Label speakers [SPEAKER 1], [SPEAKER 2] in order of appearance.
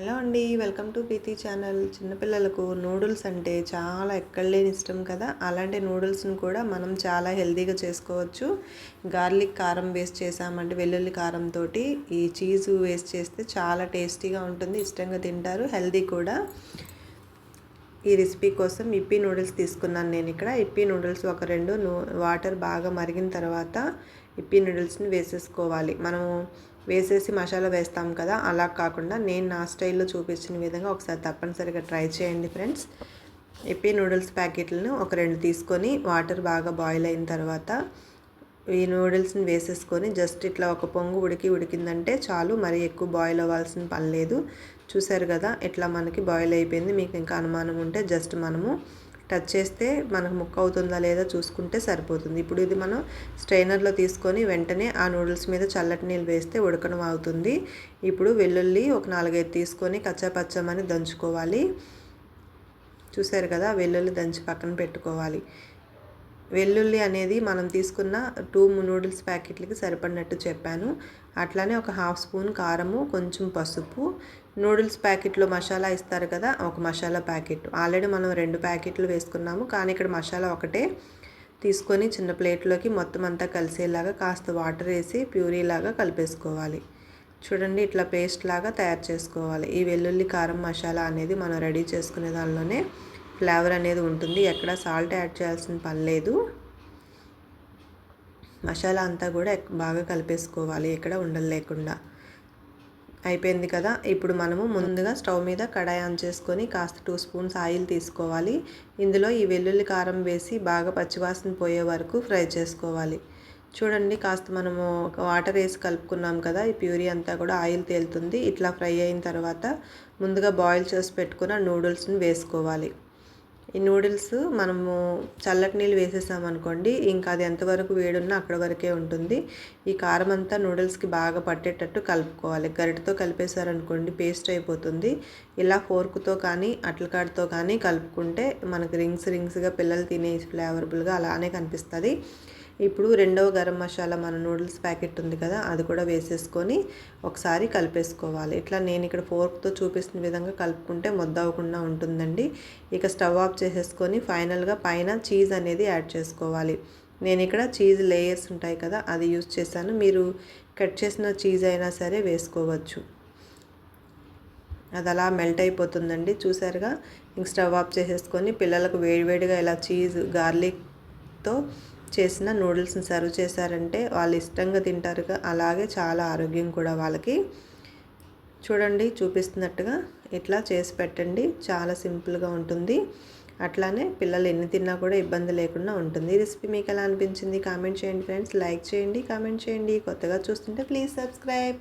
[SPEAKER 1] Hello అండి welcome to Preethi channel. చిన్నపిల్లలకు noodles అంటే చాలా ఎక్కడలేని ఇష్టం కదా? అలాంటి నూడిల్స్ని కూడా మనం చాలా హెల్తీగా చేసుకోవచ్చు. గార్లిక్ కారం వేస్ట్ చేసామంటే వెల్లుల్లి కారంతో ఈ చీజ్ వేస్ట్ చేస్తే చాలా టేస్టీగా ఉంటుంది ఇష్టంగా తింటారు హెల్తీ కూడా. ఈ రెసిపీ కోసం ఇప్పి నూడిల్స్ తీసుకున్నాను నేను ఇక్కడ. ఇప్పి నూడిల్స్ ఒక రెండు వాటర్ బాగా మరిగిన తర్వాత ఇప్పి నూడిల్స్ని వేసేసుకోవాలి. మనము వేసేసి మసాలా వేస్తాం కదా అలా కాకుండా నేను నా స్టైల్లో చూపించిన విధంగా ఒకసారి తప్పనిసరిగా ట్రై చేయండి ఫ్రెండ్స్. ఇప్పి నూడిల్స్ ప్యాకెట్లను ఒక రెండు తీసుకొని వాటర్ బాగా బాయిల్ అయిన తర్వాత ఈ నూడిల్స్ని వేసేసుకొని జస్ట్ ఇట్లా ఒక పొంగు ఉడికి ఉడికిందంటే చాలు మరి ఎక్కువ బాయిల్ అవ్వాల్సిన పని లేదు. చూసారు కదా ఇట్లా మనకి బాయిల్ అయిపోయింది మీకు ఇంకా అనుమానం ఉంటే జస్ట్ మనము టచ్ చేస్తే మనకు ముక్క అవుతుందా లేదా చూసుకుంటే సరిపోతుంది. ఇప్పుడు ఇది మనం స్ట్రైనర్లో తీసుకొని వెంటనే ఆ నూడిల్స్ మీద చల్లటి నీళ్ళు వేస్తే ఉడకడం అవుతుంది. ఇప్పుడు వెల్లుల్లి ఒక నాలుగైదు తీసుకొని కచ్చాపచ్చమని దంచుకోవాలి. చూసారు కదా వెల్లుల్లి దంచి పక్కన పెట్టుకోవాలి. వెల్లుల్లి అనేది మనం తీసుకున్న టూ నూడిల్స్ ప్యాకెట్లకి సరిపడినట్టు చెప్పాను. అట్లానే ఒక హాఫ్ స్పూన్ కారము కొంచెం పసుపు. నూడిల్స్ ప్యాకెట్లో మసాలా ఇస్తారు కదా ఒక మసాలా ప్యాకెట్. ఆల్రెడీ మనం రెండు ప్యాకెట్లు వేసుకున్నాము కానీ ఇక్కడ మసాలా ఒకటే తీసుకొని చిన్న ప్లేట్లోకి మొత్తం అంతా కలిసేలాగా కాస్త వాటర్ వేసి ప్యూరీలాగా కలిపేసుకోవాలి. చూడండి ఇట్లా పేస్ట్ లాగా తయారు చేసుకోవాలి. ఈ వెల్లుల్లి కారం మసాలా అనేది మనం రెడీ చేసుకునే దానిలోనే ఫ్లేవర్ అనేది ఉంటుంది. ఎక్కడ సాల్ట్ యాడ్ చేయాల్సిన పని లేదు. మసాలా అంతా కూడా బాగా కలిపేసుకోవాలి. ఎక్కడ ఉండలు లేకుండా. అయిపోయింది కదా? ఇప్పుడు మనము ముందుగా స్టవ్ మీద కడాయి ఆన్ చేసుకొని కాస్త టూ స్పూన్స్ ఆయిల్ తీసుకోవాలి. ఇందులో ఈ వెల్లుల్లి కారం వేసి బాగా పచ్చివాసన పోయే వరకు ఫ్రై చేసుకోవాలి. చూడండి కాస్త మనము వాటర్ వేసి కలుపుకున్నాం కదా? ఈ ప్యూరీ అంతా కూడా ఆయిల్ తేలుతుంది. ఇట్లా ఫ్రై అయిన తర్వాత ముందుగా బాయిల్ చేసి పెట్టుకున్న నూడిల్స్ని వేసుకోవాలి. ఈ నూడిల్స్ మనము చల్లటి నీళ్ళు వేసేసామనుకోండి ఇంకా అది ఎంతవరకు వేడున్నా అక్కడ వరకే ఉంటుంది. ఈ కారం అంతా నూడిల్స్కి బాగా పట్టేటట్టు కలుపుకోవాలి. గరిటతో కలిపేశారనుకోండి పేస్ట్ అయిపోతుంది. ఇలా ఫోర్క్తో కానీ అట్లకాడతో కానీ కలుపుకుంటే మనకు రింగ్స్ రింగ్స్గా పిల్లలు తినే ఫ్లేవరబుల్గా అలానే కనిపిస్తుంది. ఇప్పుడు రెండవ గరం మసాలా మన నూడిల్స్ ప్యాకెట్ ఉంది కదా అది కూడా వేసేసుకొని ఒకసారి కలిపేసుకోవాలి. ఇట్లా నేను ఇక్కడ ఫోర్క్తో చూపిస్తున్న విధంగా కలుపుకుంటే ముద్ద అవ్వకుండా ఉంటుందండి. ఇక స్టవ్ ఆఫ్ చేసేసుకొని ఫైనల్గా పైన చీజ్ అనేది యాడ్ చేసుకోవాలి. నేను ఇక్కడ చీజ్ లేయర్స్ ఉంటాయి కదా అది యూజ్ చేశాను. మీరు కట్ చేసిన చీజ్ అయినా సరే వేసుకోవచ్చు. అది అలా మెల్ట్ అయిపోతుందండి చూసారుగా? ఇంక స్టవ్ ఆఫ్ చేసేసుకొని పిల్లలకు వేడివేడిగా ఇలా చీజ్ గార్లిక్తో చేసిన నూడిల్స్ని సర్వ్ చేశారంటే వాళ్ళు ఇష్టంగా తింటారు అలాగే చాలా ఆరోగ్యం కూడా వాళ్ళకి. చూడండి చూపిస్తున్నట్టుగా ఇట్లా చేసి పెట్టండి. చాలా సింపుల్గా ఉంటుంది. అట్లానే పిల్లలు ఎన్ని తిన్నా కూడా ఇబ్బంది లేకుండా ఉంటుంది. ఈ రెసిపీ మీకు ఎలా అనిపించింది కామెంట్ చేయండి ఫ్రెండ్స్. లైక్ చేయండి కామెంట్ చేయండి. కొత్తగా చూస్తుంటే ప్లీజ్ సబ్స్క్రైబ్.